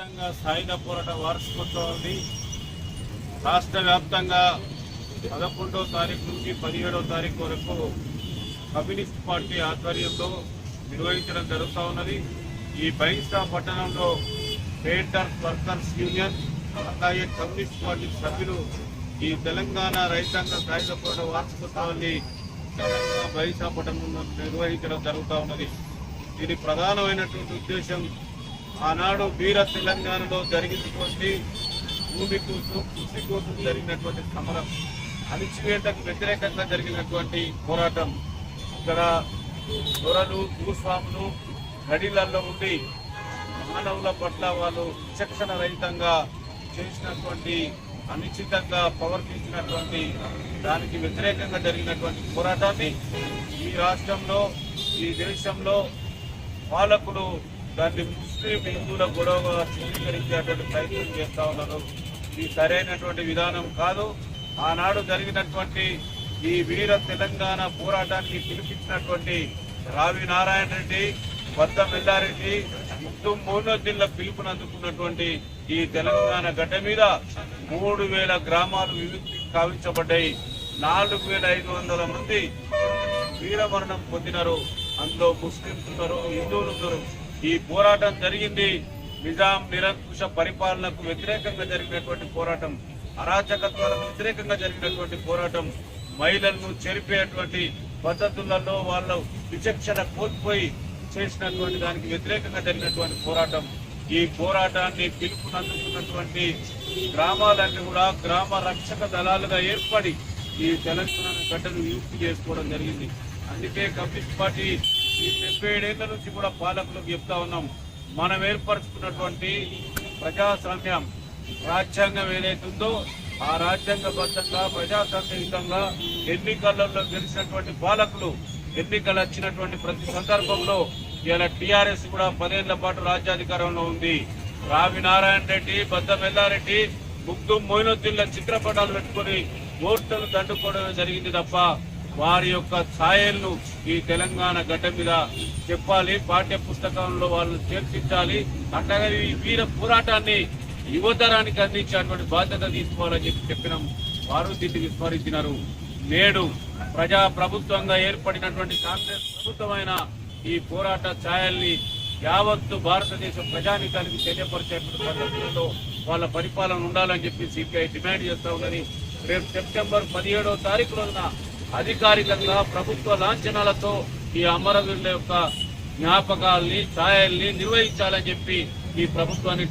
సాయుధ పోరాట వార్షికోత్సవాన్ని రాష్ట్ర వ్యాప్తంగా పదకొండవ తారీఖు నుంచి పదిహేడవ తారీఖు వరకు కమ్యూనిస్ట్ పార్టీ ఆధ్వర్యంలో నిర్వహించడం జరుగుతూ ఉన్నది. ఈ బైన్స్టా పట్టణంలో పేటర్ వర్కర్స్ యూనియన్ అలాగే కమ్యూనిస్ట్ పార్టీ సభ్యులు ఈ తెలంగాణ రైతాంగ సాయుధ పోరాట వార్షికోత్సవాన్ని తెలంగాణ పట్టణంలో నిర్వహించడం జరుగుతూ ఉన్నది. దీని ప్రధానమైనటువంటి ఉద్దేశం ఆనాడు వీర తెలంగాణలో జరిగినటువంటి భూమి కోసం కృషి కోసం జరిగినటువంటి సమరం అణిచివేతకు వ్యతిరేకంగా జరిగినటువంటి పోరాటం. ఇక్కడ దొరలు భూస్వాములు గడిలల్లో ఉండి మానవుల పట్ల వాళ్ళు విచక్షణ రహితంగా చేసినటువంటి అనిశ్చితంగా ప్రవర్తించినటువంటి దానికి వ్యతిరేకంగా జరిగినటువంటి పోరాటాన్ని ఈ రాష్ట్రంలో ఈ దేశంలో పాలకులు దాన్ని ముస్లిం హిందువుల గొడవగా చిత్రీకరించేటువంటి ప్రయత్నం చేస్తా ఉన్నారు. ఇది సరైనటువంటి విధానం కాదు. ఆనాడు జరిగినటువంటి ఈ వీర తెలంగాణ పోరాటానికి పిలిపించినటువంటి రావి నారాయణ రెడ్డి వద్ద మెల్లారెడ్డి ముక్తం మోనోద్దీన్ల పిలుపునందుకున్నటువంటి ఈ తెలంగాణ గడ్డ మీద మూడు వేల గ్రామాలు వివిక్తి కావించబడ్డాయి. నాలుగు వేల ఐదు వందల మంది వీరమరణం పొందినారు. అందులో ముస్లింస్ ఉన్నారు హిందువులు ఉన్నారు. ఈ పోరాటం జరిగింది. నిజాం నిరంకుశ పరిపాలనకు వ్యతిరేకంగా జరిగినటువంటి పోరాటం అరాచకత్వాలకు వ్యతిరేకంగా జరిగినటువంటి పోరాటం మహిళలను చెరిపేటువంటి పద్ధతులలో వాళ్ళ విచక్షణ కోల్పోయి చేసినటువంటి దానికి వ్యతిరేకంగా జరిగినటువంటి పోరాటం. ఈ పోరాటాన్ని పిలుపునందుకున్నటువంటి గ్రామాలన్నీ కూడా గ్రామ రక్షక దళాలుగా ఏర్పడి ఈ తెలంగాణ గడ్డను విముక్తి చేసుకోవడం జరిగింది. అందుకే కమ్యూనిస్ట్ పార్టీ ఈ డెబ్బై ఏడేళ్ళ నుంచి కూడా పాలకులకు చెప్తా ఉన్నాం. మనం ఏర్పరచుకున్నటువంటి ప్రజాస్వామ్యం రాజ్యాంగం ఏదైతే ఉందో ఆ రాజ్యాంగబద్ధంగా ప్రజాస్వామ్యయుతంగా ఎన్నికలలో గెలిచినటువంటి పాలకులు ఎన్నికలు వచ్చినటువంటి ప్రతి సందర్భంలో ఇలా టిఆర్ఎస్ కూడా పదేళ్ళ పాటు రాజ్యాధికారంలో ఉంది. రావి నారాయణ రెడ్డి బద్ద మెల్లారెడ్డి ముగ్గు మొయినుద్దీన్ల చిత్రపటాలు పెట్టుకొని ఓట్లను దండుకోవడం జరిగింది తప్ప వారి యొక్క ఛాయలను ఈ తెలంగాణ గడ్డ మీద చెప్పాలి. పాఠ్య పుస్తకంలో వాళ్ళు చేర్చించాలి. అట్లాగే ఈ వీర పోరాటాన్ని యువతరానికి అందించేటువంటి బాధ్యత తీసుకోవాలని చెప్పి చెప్పినాం. వారు దీన్ని విస్మరించినారు. నేడు ప్రజా ప్రభుత్వంగా ఏర్పడినటువంటి కాంగ్రెస్ ప్రభుత్వమైన ఈ పోరాట ఛాయల్ని యావత్తు భారతదేశ ప్రజానికానికి తెలియపరిచేటువంటి పద్ధతుల్లో వాళ్ళ పరిపాలన ఉండాలని చెప్పి సిపిఐ డిమాండ్ చేస్తా ఉన్నది రేపు సెప్టెంబర్ పదిహేడవ తారీఖు రోజున అధికారికంగా ప్రభుత్వ లాంఛనాలతో ఈ అమరవీరుల యొక్క జ్ఞాపకాల్ని ఛాయల్ని నిర్వహించాలని చెప్పి ఈ ప్రభుత్వాన్ని